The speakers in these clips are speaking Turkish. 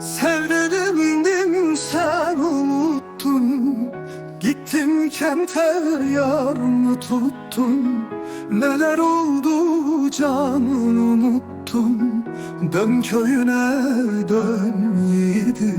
Sevdiğimdim sen unuttun. Gittim kente yarını tuttun. Neler oldu canın unuttun Dön köyüne dön yiğidim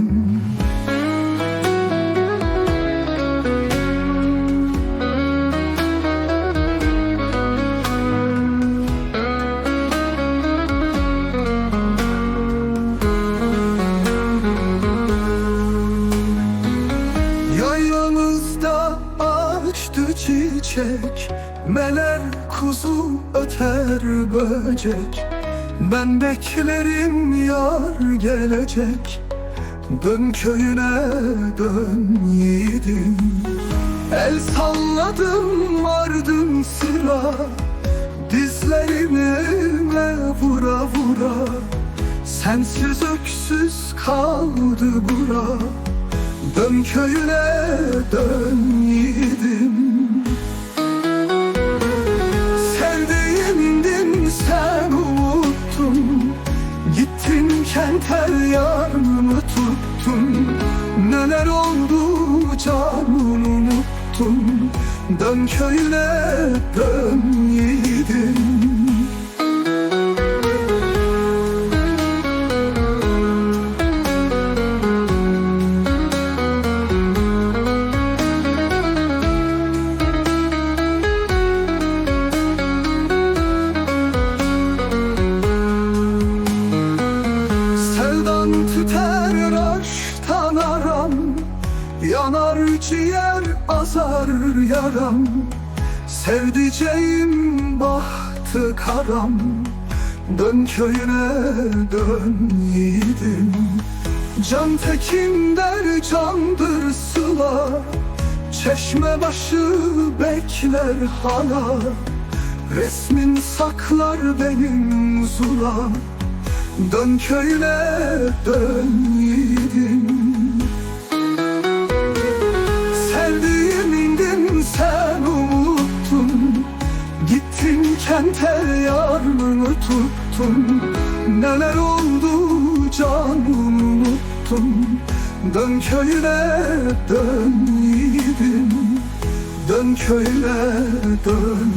çiçek Meler kuzu öter böcek. Ben beklerim yar gelecek Dön köyüne dön yiğidim. El salladım vardım sıra Dizlerime vura vura. Sensiz öksüz kaldı bura Dön köyüne dön kente yarını tuttun? Neler oldu? Canın unuttun. Dön köyüne dön Yanar ciğer azar yaram. Sevdiceğim bahtı karam. Dön köyüne dön yiğidim. Can tekin der candır sıla. Çeşme başı bekler hala. Resmin saklar benim zula Dön köyüne dön kente yarını tuttun? Neler oldu canım unuttun? Dön köyüne dön yiğidim Dön köyüne dön